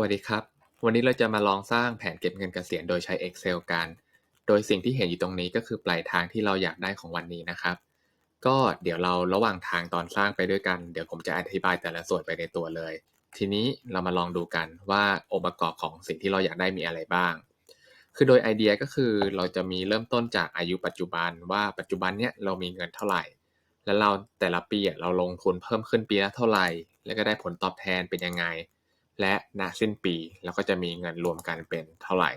วัสดีครับ วันนี้เราจะมาลองสร้างแผนเก็บเงินเกษียณโดยใช้ Excel กัน โดยสิ่งที่เห็นอยู่ตรงนี้ก็คือปลายทางที่เราอยากได้ของวันนี้นะครับ ก็เดี๋ยวเราระหว่างทางตอนสร้างไปด้วยกัน เดี๋ยวผมจะอธิบายแต่ละส่วนไปในตัวเลย ทีนี้เรามาลองดูกันว่าองค์ประกอบของสิ่งที่เราอยากได้มีอะไรบ้าง คือโดยไอเดียก็คือเราจะมีเริ่มต้นจากอายุปัจจุบันว่าปัจจุบันเนี้ยเรามีเงินเท่าไหร่ แล้วเราแต่ละปีเราลงทุนเพิ่มขึ้นปีละเท่าไหร่ แล้วก็ได้ผลตอบแทนเป็นยังไง และณสิ้นปีเราก็จะมีเงินรวมกันเป็นเท่าไหร่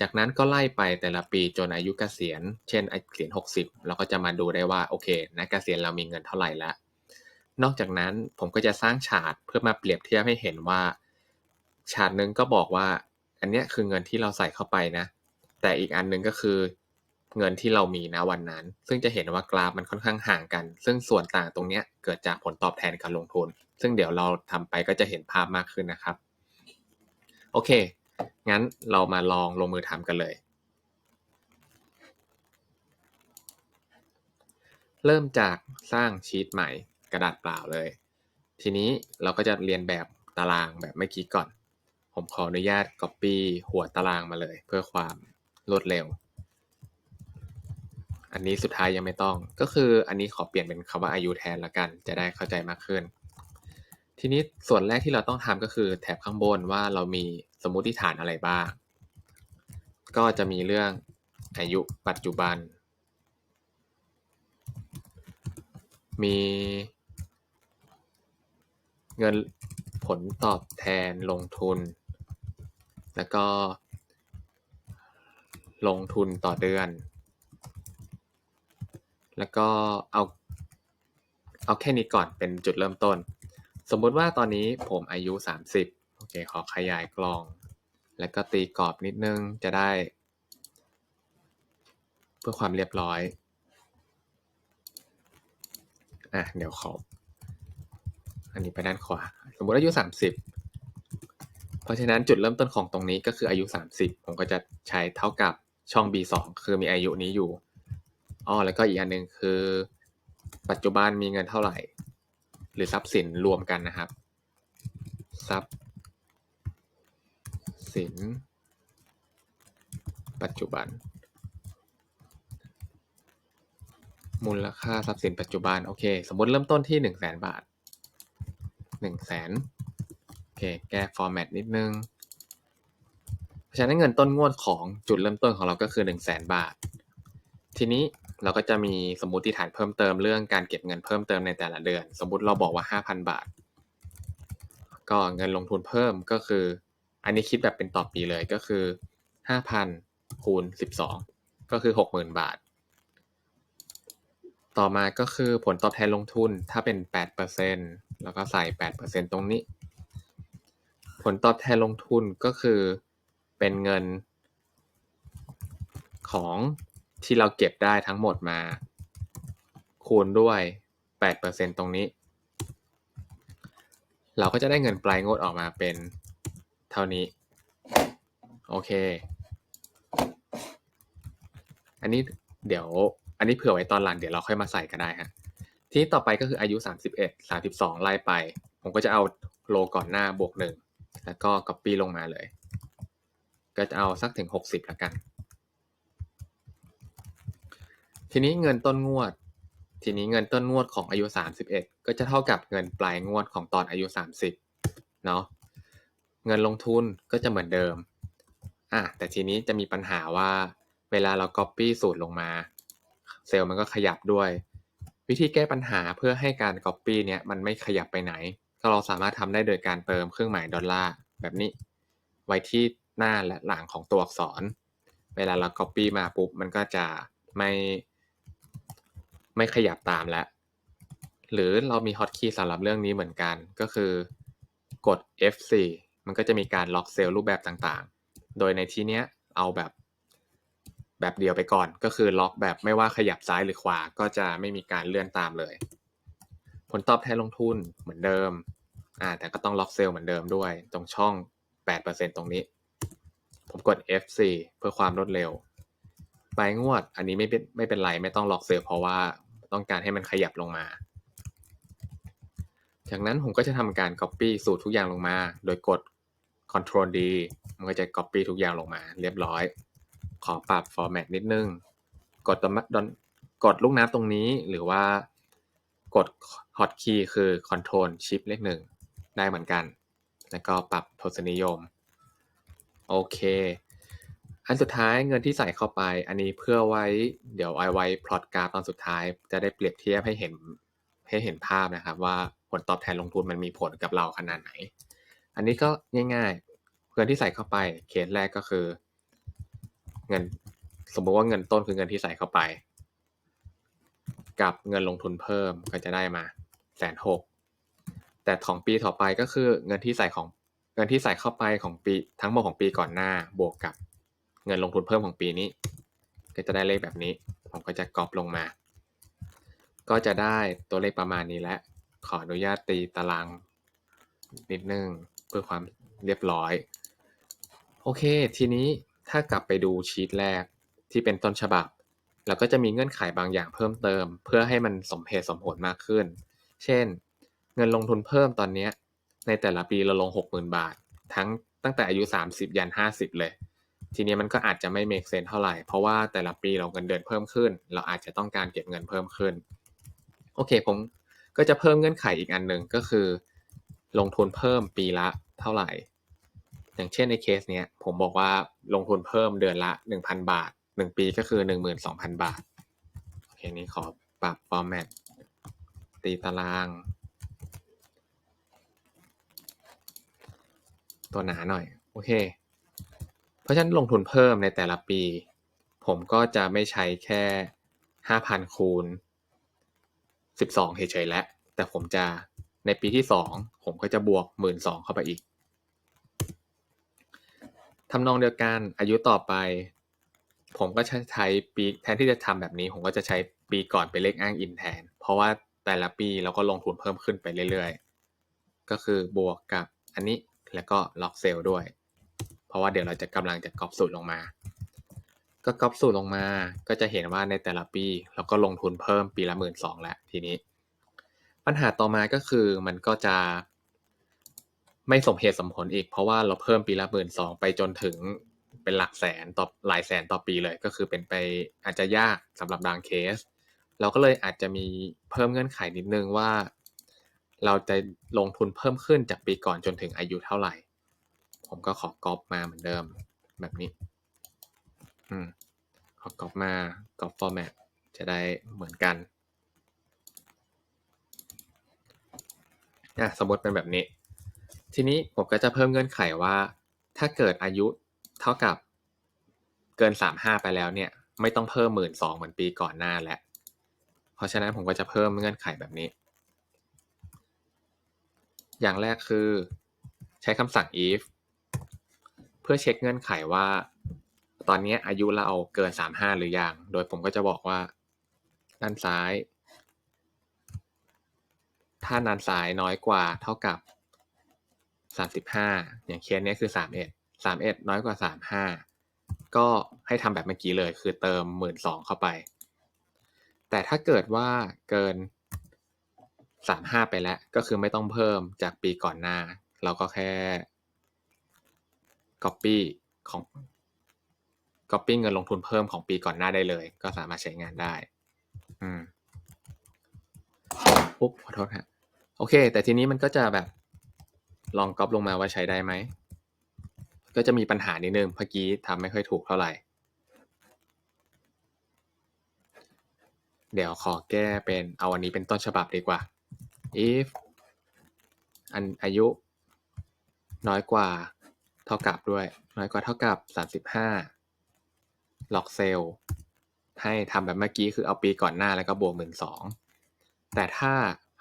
จากนั้นก็ไล่ไปแต่ละปีจนอายุเกษียณ เช่นเกษียณ 60 เราก็จะมาดูได้ว่าโอเคณเกษียณเรามีเงินเท่าไหร่แล้วนอกจากนั้นผมก็จะสร้างฉากเพื่อมาเปรียบเทียบให้เห็นว่าฉากหนึ่งก็บอกว่า อันเนี้ยคือเงินที่เราใส่เข้าไปนะ แต่อีกอันหนึ่งก็คือเงินที่เรามีนะวันนั้น ซึ่งจะเห็นว่ากราฟมันค่อนข้างห่างกัน ซึ่งส่วนต่างตรงเนี้ยเกิดจากผลตอบแทนการลงทุน ซึ่งเดี๋ยวเราทำไปก็จะเห็นภาพมากขึ้นนะครับ โอเค งั้นเรามาลองลงมือทำกันเลย เริ่มจากสร้างชีตใหม่กระดาษเปล่าเลย ทีนี้เราก็จะเรียนแบบตารางแบบเมื่อกี้ก่อน ผมขออนุญาต Copy หัวตารางมาเลย เพื่อความรวดเร็ว อันนี้สุดท้ายยังไม่ต้อง ก็คืออันนี้ขอเปลี่ยนเป็นคำว่าอายุแทนละกัน จะได้เข้าใจมากขึ้น ทีนี้ส่วนแรกที่เราต้องทำก็คือแถบข้างบนว่าเรามีสมมุติฐานอะไรบ้าง ก็จะมีเรื่องอายุปัจจุบัน มีเงินผลตอบแทนลงทุน แล้วก็ลงทุนต่อเดือน แล้วก็เอาเอาแค่นี้ก่อนเป็นจุดเริ่มต้น สมมุติว่าตอนนี้ผมอายุ 30 โอเค ขอขยายกลอง แล้วก็ตีกรอบนิดนึงจะได้ เพื่อความเรียบร้อย อะ เดี๋ยวขอ อันนี้ไปด้านขวา สมมติอายุ 30 เพราะฉะนั้นจุดเริ่มต้นของตรงนี้ก็คืออายุ 30 ผมก็จะใช้เท่ากับช่อง B2 คือมีอายุนี้อยู่อ๋อแล้วก็อีกอันหนึ่งคือ ปัจจุบันมีเงินเท่าไหร่ หรือทรัพย์สินรวมกันนะครับ ทรัพย์สิน ปัจจุบัน มูลค่าทรัพย์สินปัจจุบัน โอเค สมมติเริ่มต้นที่หนึ่งแสนบาทหนึ่งแสนโอเค แก้ฟอร์แมตนิดนึง เพราะฉะนั้นเงินต้นงวดของจุดเริ่มต้นของเราก็คือหนึ่งแสนบาท ทีนี้เราก็จะมีสมมติฐานเพิ่มเติมเรื่องการเก็บเงินเพิ่มเติมในแต่ละเดือน สมมติเราบอกว่า 5,000 บาท ก็เงินลงทุนเพิ่มก็คือ อันนี้คิดแบบเป็นต่อปีเลยก็คือ 5,000คูณ12 ก็คือ 60,000 บาท ต่อมาก็คือผลตอบแทนลงทุนถ้าเป็น 8%แล้วก็ใส่ 8%ตรงนี้ ผลตอบแทนลงทุนก็คือเป็นเงินของ ที่เราเก็บได้ทั้งหมดมา คูณด้วย8%ตรงนี้ เราก็จะได้เงินปลายงวดออกมาเป็นเท่านี้ โอเค อันนี้เดี๋ยวอันนี้เผื่อไว้ตอนหลังเดี๋ยวเราค่อยมาใส่ก็ได้ฮะ ทีนี้ต่อไปก็คืออายุ 31 32 ไล่ไป ผมก็จะเอาโลก่อนหน้าบวกหนึ่งแล้วก็ copy ลงมาเลย ก็จะเอาสักถึง 60แล้วกัน ทีนี้เงินต้นงวด ทีนี้เงินต้นงวดของอายุ 31 ก็จะเท่ากับเงินปลายงวดของตอนอายุ 30เนาะเงินลงทุนก็จะเหมือนเดิมอะแต่ทีนี้จะมีปัญหาว่าเวลาเรา copy สูตรลงมา เซลล์มันก็ขยับด้วย วิธีแก้ปัญหาเพื่อให้การ copy เนี่ยมันไม่ขยับไปไหน ก็เราสามารถทำได้โดยการเติมเครื่องหมายดอลลาร์แบบนี้ ไว้ที่หน้าและหลังของตัวอักษร เวลาเรา copy มาปุ๊บมันก็จะไม่ ไม่ขยับตามแล้ว หรือเรามีฮอตคีย์สำหรับเรื่องนี้เหมือนกัน ก็คือกด F4 มันก็จะมีการล็อกเซลล์รูปแบบต่างๆ โดยในที่เนี้ยเอาแบบแบบเดียวไปก่อน ก็คือล็อกแบบไม่ว่าขยับซ้ายหรือขวา ก็จะไม่มีการเลื่อนตามเลย ผลตอบแทนลงทุนเหมือนเดิมอ่าแต่ก็ต้องล็อกเซลล์เหมือนเดิมด้วย ตรงช่อง 8%ตรงนี้ ผมกด F4 เพื่อความรวดเร็วปลายงวดอันนี้ไม่เป็นไม่เป็นไรไม่ต้องล็อกเซลล์เพราะว่า ต้องการให้มันขยับลงมา จากนั้นผมก็จะทำการ Copy สูตรทุกอย่างลงมา โดยกด Ctrl D มันก็จะ Copy ทุกอย่างลงมา เรียบร้อย ขอปรับ Format นิดนึง กดตัวดอนกดลูกน้ำตรงนี้หรือว่ากด Hotkey คือ Ctrl Shift เลขหนึ่งได้เหมือนกัน แล้วก็ปรับทศนิยม โอเค อันสุดท้ายเงินที่ใส่เข้าไป อันนี้เพื่อไว้เดี๋ยวเอไว้พลอตกราฟตอนสุดท้าย จะได้เปรียบเทียบให้เห็นให้เห็นภาพนะครับ ว่าผลตอบแทนลงทุนมันมีผลกับเราขนาดไหน อันนี้ก็ง่ายๆ เงินที่ใส่เข้าไปเคสแรกก็คือ เงินสมมติว่าเงินต้นคือเงินที่ใส่เข้าไป กับเงินลงทุนเพิ่มก็จะได้มาแสนหกแต่ของปีต่อไปก็คือเงินที่ใส่ของเงินที่ใส่เข้าไปของปีทั้งหมดของปีก่อนหน้าบวกกับ เงินลงทุนเพิ่มของปีนี้ ก็จะได้เลขแบบนี้ ผมก็จะกรอบลงมา ก็จะได้ตัวเลขประมาณนี้และ ขออนุญาตตีตารางนิดนึงเพื่อความเรียบร้อย โอเค ทีนี้ถ้ากลับไปดูชีตแรกที่เป็นต้นฉบับ เราก็จะมีเงื่อนไขบางอย่างเพิ่มเติม เพื่อให้มันสมเหตุสมผลมากขึ้น เช่น เงินลงทุนเพิ่มตอนนี้ในแต่ละปีเราลง 60,000 บาท ทั้งตั้งแต่อายุ 30 ยัน 50 เลย ทีนี้มันก็อาจจะไม่เมกเซนเท่าไหร่ เพราะว่าแต่ละปีเราเงินเดือนเพิ่มขึ้น เราอาจจะต้องการเก็บเงินเพิ่มขึ้น โอเค ผมก็จะเพิ่มเงื่อนไขอีกอันหนึ่งก็คือ ลงทุนเพิ่มปีละเท่าไหร่ อย่างเช่นในเคสเนี้ยผมบอกว่าลงทุนเพิ่มเดือนละ 1,000 บาท 1 ปีก็คือ 12,000 บาท โอเค นี้ขอปรับ format ตีตาราง ตัวหนาหน่อย โอเค ราะฉะนั้นลงทุนเพิ่มในแต่ละปี ผมก็จะไม่ใช้แค่ 5,000 คูณ 12เฉยๆแล้ว แต่ผมจะในปีที่ 2 ผมก็จะบวก 12,000 เข้าไปอีกทำนองเดียวกันอายุต่อไป ผมก็ใช้ปีแทนที่จะทำแบบนี้ ผมก็จะใช้ปีก่อนเป็นเลขอ้างอินแทน เพราะว่าแต่ละปีเราก็ลงทุนเพิ่มขึ้นไปเรื่อยๆ ก็คือบวกกับอันนี้แล้วก็ล็อกเซลล์ด้วย เพราะว่าเดี๋ยวเราจะกำลังจะกรอบสูตรลงมา ก็กรอบสูตรลงมา ก็จะเห็นว่าในแต่ละปีเราก็ลงทุนเพิ่มปีละหมื่นสองแล้วทีนี้ ปัญหาต่อมาก็คือมันก็จะ ไม่สมเหตุสมผลอีก เพราะว่าเราเพิ่มปีละหมื่นสองไปจนถึงเป็นหลักแสนต่อหลายแสนต่อปีเลย ก็คือเป็นไปอาจจะยากสำหรับบางเคส เราก็เลยอาจจะมีเพิ่มเงื่อนไขนิดนึงว่า เราจะลงทุนเพิ่มขึ้นจากปีก่อนจนถึงอายุเท่าไหร่ ผมก็ขอก๊อปมาเหมือนเดิมแบบนี้ อืม ขอก๊อปมาก๊อปฟอร์แมตจะได้เหมือนกันอะสมมติเป็นแบบนี้ ทีนี้ผมก็จะเพิ่มเงื่อนไขว่า ถ้าเกิดอายุเท่ากับเกินสามห้าไปแล้วเนี่ย ไม่ต้องเพิ่มหมื่นสองเหมือนปีก่อนหน้าแล้ว เพราะฉะนั้นผมก็จะเพิ่มเงื่อนไขแบบนี้ อย่างแรกคือ ใช้คำสั่ง if พื่อเช็คเงื่อนไขว่า ตอนนี้อายุเราเกิน35หรือยัง โดยผมก็จะบอกว่า ด้านซ้าย ถ้าด้านซ้ายน้อยกว่าเท่ากับ35อย่างเคสนี้คือ31 31น้อยกว่า35ก็ให้ทำแบบเมื่อกี้เลย คือเติม12,000เข้าไป แต่ถ้าเกิดว่าเกิน35ไปแล้ว ก็คือไม่ต้องเพิ่มจากปีก่อนหน้า เราก็แค่ copy ของ copy เงินลงทุนเพิ่มของปีก่อนหน้าได้เลย ก็สามารถใช้งานได้ อืมปุ๊บขอโทษฮะโอเค แต่ทีนี้มันก็จะแบบลองก๊อปลงมาว่าใช้ได้ไหม ก็จะมีปัญหานิดนึงเมื่อกี้ทำไม่ค่อยถูกเท่าไหร่ เดี๋ยวขอแก้เป็นเอาอันนี้เป็นต้นฉบับดีกว่า if อันอายุน้อยกว่า เท่ากับด้วย น้อยกว่าเท่ากับ 35 ล็อกเซลให้ทำแบบเมื่อกี้คือเอาปีก่อนหน้าแล้วก็บวกหมื่นสองแต่ถ้า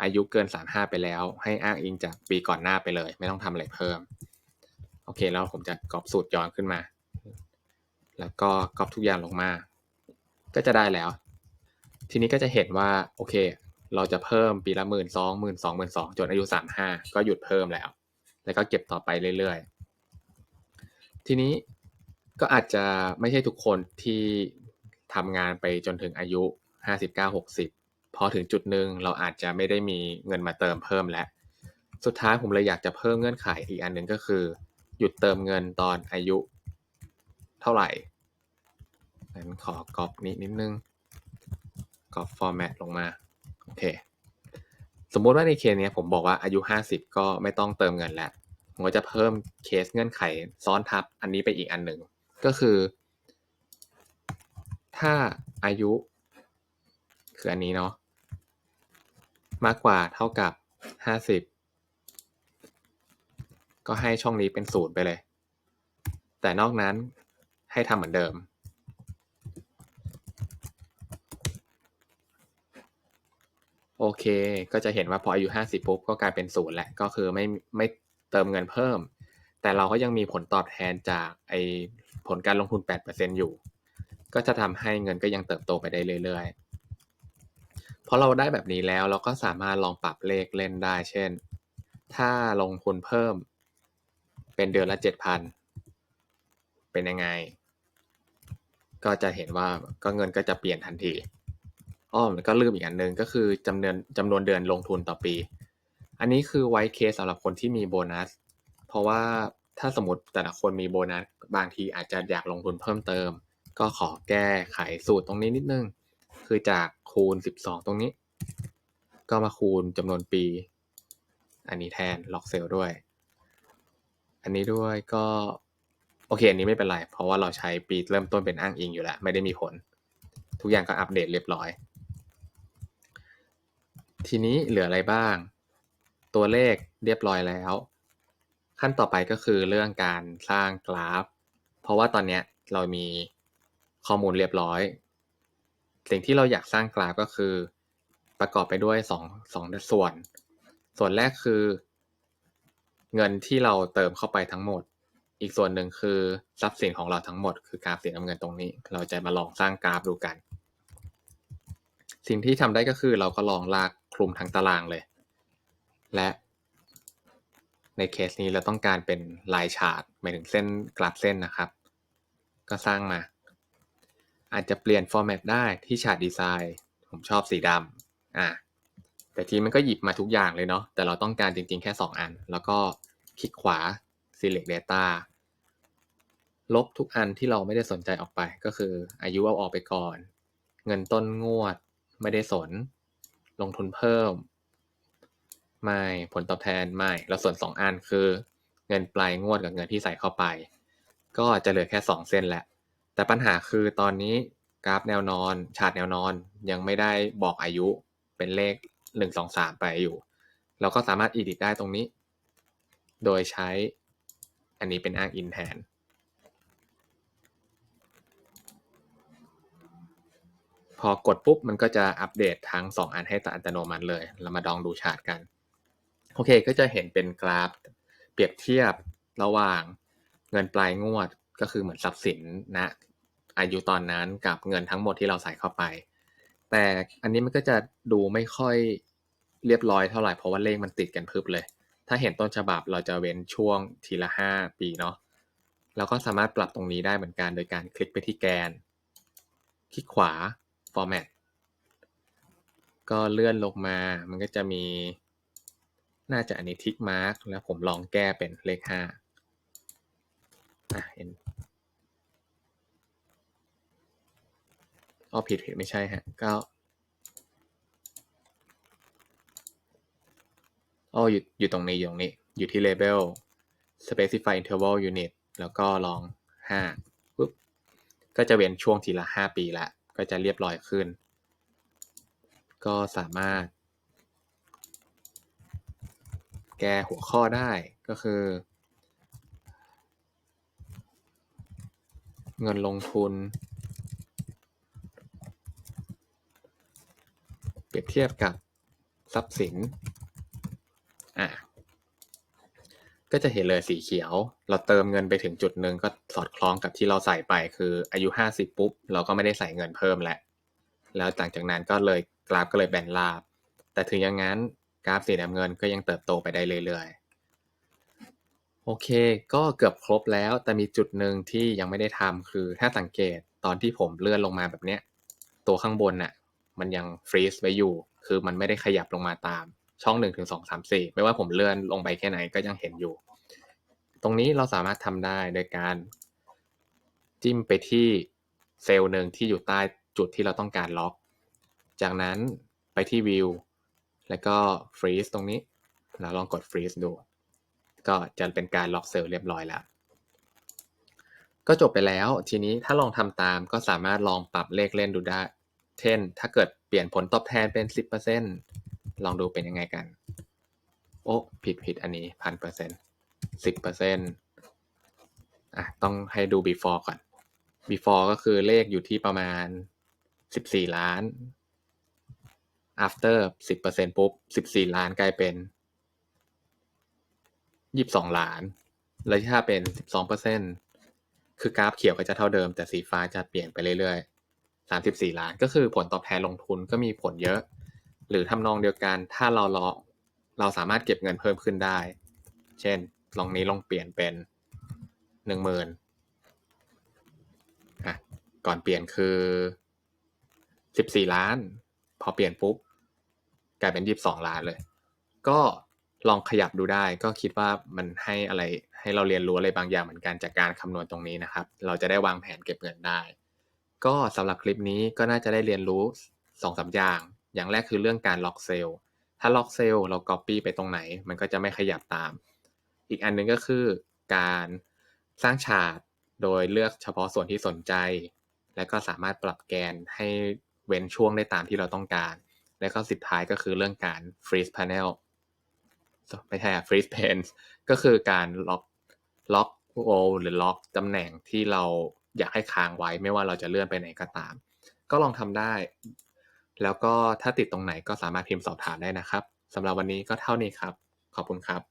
อายุเกิน 35 ไปแล้ว ให้อ้างอิงจากปีก่อนหน้าไปเลย ไม่ต้องทำอะไรเพิ่ม โอเคแล้วผมจะกรอบสูตรย้อนขึ้นมา แล้วก็กรอบทุกอย่างลงมา ก็จะได้แล้ว ทีนี้ก็จะเห็นว่าโอเค เราจะเพิ่มปีละหมื่นสองหมื่นสองหมื่นสองจนอายุสามห้าก็หยุดเพิ่มแล้ว แล้วก็เก็บต่อไปเรื่อยๆ ทีนี้ก็อาจจะไม่ใช่ทุกคนที่ทำงานไปจนถึงอายุห้าสิบเก้าหกสิบพอถึงจุดหนึ่งเราอาจจะไม่ได้มีเงินมาเติมเพิ่มแล้ว สุดท้ายผมเลยอยากจะเพิ่มเงื่อนไขอีกอันหนึ่งก็คือ หยุดเติมเงินตอนอายุ เท่าไหร่งั้นขอกรอบนี้นิดนึงกรอบฟอร์แมตลงมาโอเคสมมุติว่าในเคสเนี้ยผมบอกว่าอายุ 50 ก็ไม่ต้องเติมเงินแล้ว ผมก็จะเพิ่มเคสเงื่อนไขซ้อนทับอันนี้ไปอีกอันหนึ่งก็คือ ถ้าอายุ คืออันนี้เนาะมากกว่าเท่ากับ 50 ก็ให้ช่องนี้เป็นศูนย์ไปเลย แต่นอกนั้นให้ทำเหมือนเดิม โอเค ก็จะเห็นว่าพออายุ 50 ปุ๊บ ก็กลายเป็นศูนย์แหละก็คือไม่ไม่ เติมเงินเพิ่ม แต่เราก็ยังมีผลตอบแทนจากไอผลการลงทุน 8%อยู่ ก็จะทำให้เงินก็ยังเติบโตไปได้เรื่อยๆเพราะเราได้แบบนี้แล้วเราก็สามารถลองปรับเลขเล่นได้ เช่น ถ้าลงทุนเพิ่ม เป็นเดือนละ 7,000 เป็นยังไง ก็จะเห็นว่าก็เงินก็จะเปลี่ยนทันทีอ้อมก็ลืมอีกอันหนึ่งก็คือจำนวนจำนวนเดือนลงทุนต่อปี อันนี้คือไว้เคสสำหรับคนที่มีโบนัส เพราะว่าถ้าสมมติแต่ละคนมีโบนัส บางทีอาจจะอยากลงทุนเพิ่มเติม ก็ขอแก้ไขสูตรตรงนี้นิดนึง คือจากคูณ 12 ตรงนี้ ก็มาคูณจำนวนปี อันนี้แทนล็อกเซลด้วย อันนี้ด้วยก็โอเค อันนี้ไม่เป็นไร เพราะว่าเราใช้ปีเริ่มต้นเป็นอ้างอิงอยู่แล้ว ไม่ได้มีผล ทุกอย่างก็อัปเดตเรียบร้อย ทีนี้เหลืออะไรบ้าง ตัวเลขเรียบร้อยแล้ว ขั้นต่อไปก็คือเรื่องการสร้างกราฟ เพราะว่าตอนนี้เรามีข้อมูลเรียบร้อย สิ่งที่เราอยากสร้างกราฟก็คือ ประกอบไปด้วยสองสองส่วน ส่วนแรกคือ เงินที่เราเติมเข้าไปทั้งหมด อีกส่วนหนึ่งคือทรัพย์สินของเราทั้งหมด คือกราฟสีน้ำเงินตรงนี้ เราจะมาลองสร้างกราฟดูกัน สิ่งที่ทำได้ก็คือเราก็ลองลากคลุมทั้งตารางเลย และในเคสนี้เราต้องการเป็นลายฉากหมายถึงเส้นกราฟเส้นนะครับ ก็สร้างมา อาจจะเปลี่ยนฟอร์แมตได้ที่ฉากดีไซน์ผมชอบสีดำอ่าแต่ทีมันก็หยิบมาทุกอย่างเลยเนาะแต่เราต้องการจริงๆแค่ 2 อัน แล้วก็คลิกขวา select data ลบทุกอันที่เราไม่ได้สนใจออกไปก็คืออายุเอาออกไปก่อน เงินต้นงวดไม่ได้สน ลงทุนเพิ่ม ไม่ผลตอบแทนไม่เราส่วน2อันคือ เงินปลายงวดกับเงินที่ใส่เข้าไป ก็จะเหลือแค่2เส้นแหละ แต่ปัญหาคือตอนนี้กราฟแนวนอน ชาร์ตแนวนอนยังไม่ได้บอกอายุเป็นเลข1 2 3ไปอยู่ เราก็สามารถ edit ได้ตรงนี้ โดยใช้อันนี้เป็นอ้างอินแทนพอกดปุ๊บมันก็จะอัปเดตทั้ง 2 อันให้อัตโนมัติเลย เรามาลองดูชาร์ตกัน โอเคก็จะเห็นเป็นกราฟเปรียบเทียบระหว่างเงินปลายงวดก็คือเหมือนทรัพย์สินณนะอายุตอนนั้นกับเงินทั้งหมดที่เราใส่เข้าไป แต่อันนี้มันก็จะดูไม่ค่อยเรียบร้อยเท่าไหร่เพราะว่าเลขมันติดกันพึบเลย ถ้าเห็นต้นฉบับเราจะเว้นช่วงทีละ 5 ปีเนาะเราก็สามารถปรับตรงนี้ได้เหมือนกันโดยการคลิกไปที่แกน คลิกขวา format ก็เลื่อนลงมา มันก็จะมี น่าจะอันนี้ทิกมาร์กแล้วผมลองแก้เป็นเลขห้าอะเห็นอ๋อผิดผิดไม่ใช่ฮะก็อ๋ออยู่อยู่ตรงนี้อยู่ตรงนี้ อยู่ที่ label specify interval unit แล้วก็ลองห้าปุ๊บ ก็จะเว้นช่วงทีละห้าปีละ ก็จะเรียบร้อยขึ้น ก็สามารถ แก้หัวข้อได้ก็คือ เงินลงทุน เปรียบเทียบกับทรัพย์สินอะก็จะเห็นเลยสีเขียว เราเติมเงินไปถึงจุดหนึ่งก็สอดคล้องกับที่เราใส่ไปคืออายุ 50 ปุ๊บ เราก็ไม่ได้ใส่เงินเพิ่มแล้วแล้วหลังจากนั้นก็เลยกราฟก็เลยแบนราบ แต่ถึงอย่างนั้น กราฟสีน้ำเงินก็ยังเติบโตไปได้เรื่อยๆ โอเค ก็เกือบครบแล้วแต่มีจุดหนึ่งที่ยังไม่ได้ทำคือถ้าสังเกตตอนที่ผมเลื่อนลงมาแบบเนี้ย ตัวข้างบนน่ะ มันยังฟรีซไว้อยู่ คือมันไม่ได้ขยับลงมาตามช่องหนึ่งถึงสองสามสี่ไม่ว่าผมเลื่อนลงไปแค่ไหนก็ยังเห็นอยู่ ตรงนี้เราสามารถทำได้โดยการ จิ้มไปที่เซลล์หนึ่งที่อยู่ใต้จุดที่เราต้องการล็อก จากนั้นไปที่ View แล้วก็ Freeze ตรงนี้ เราลองกด Freeze ดู ก็จะเป็นการล็อกเซลล์เรียบร้อยแล้ว ก็จบไปแล้ว ทีนี้ถ้าลองทำตามก็สามารถลองปรับเลขเล่นดูได้ เช่น ถ้าเกิดเปลี่ยนผลตอบแทนเป็น 10%ลองดูเป็นยังไงกัน โอ้ ผิดผิดอันนี้พันเปอร์เซ็นต์สิบเปอร์เซ็นอะ ต้องให้ดู before ก่อน before ก็คือเลขอยู่ที่ประมาณสิบสี่ล้าน after สิบเปอร์เซ็นปุ๊บสิบสี่ล้านกลายเป็นยี่สิบสองล้าน แล้วถ้าเป็นสิบสองเปอร์เซ็นคือกราฟเขียวก็จะเท่าเดิม แต่สีฟ้าจะเปลี่ยนไปเรื่อยๆสามสิบสี่ล้าน ก็คือผลตอบแทนลงทุนก็มีผลเยอะ หรือทำนองเดียวกันถ้าเราลองเราสามารถเก็บเงินเพิ่มขึ้นได้ เช่น ลองนี้ลองเปลี่ยนเป็นหนึ่งหมื่นอะก่อนเปลี่ยนคือสิบสี่ล้าน พอเปลี่ยนปุ๊บ กลายเป็นยี่สิบสองล้านเลย ก็ลองขยับดูได้ ก็คิดว่ามันให้อะไรให้เราเรียนรู้อะไรบางอย่างเหมือนกันจากการคำนวณตรงนี้นะครับ เราจะได้วางแผนเก็บเงินได้ ก็สำหรับคลิปนี้ก็น่าจะได้เรียนรู้สองสาอย่าง อย่างแรกคือเรื่องการล็อกเซลล์ ถ้าล็อกเซลล์เรา Copy ไปตรงไหน มันก็จะไม่ขยับตาม อีกอันหนึงก็คือการสร้างฉากโดยเลือกเฉพาะส่วนที่สนใจ และก็สามารถปรับแกนให้เว้นช่วงได้ตามที่เราต้องการ และก็สุดท้ายก็คือเรื่องการ freeze panel ไม่ใช่อะ freeze pane ก็คือการล็อกล็อกโอหรือล็อกตำแหน่งที่เราอยากให้ค้างไว้ไม่ว่าเราจะเลื่อนไปไหนก็ตาม ก็ลองทำได้ แล้วก็ถ้าติดตรงไหนก็สามารถพิมพ์สอบถามได้นะครับสำหรับวันนี้ก็เท่านี้ครับ ขอบคุณครับ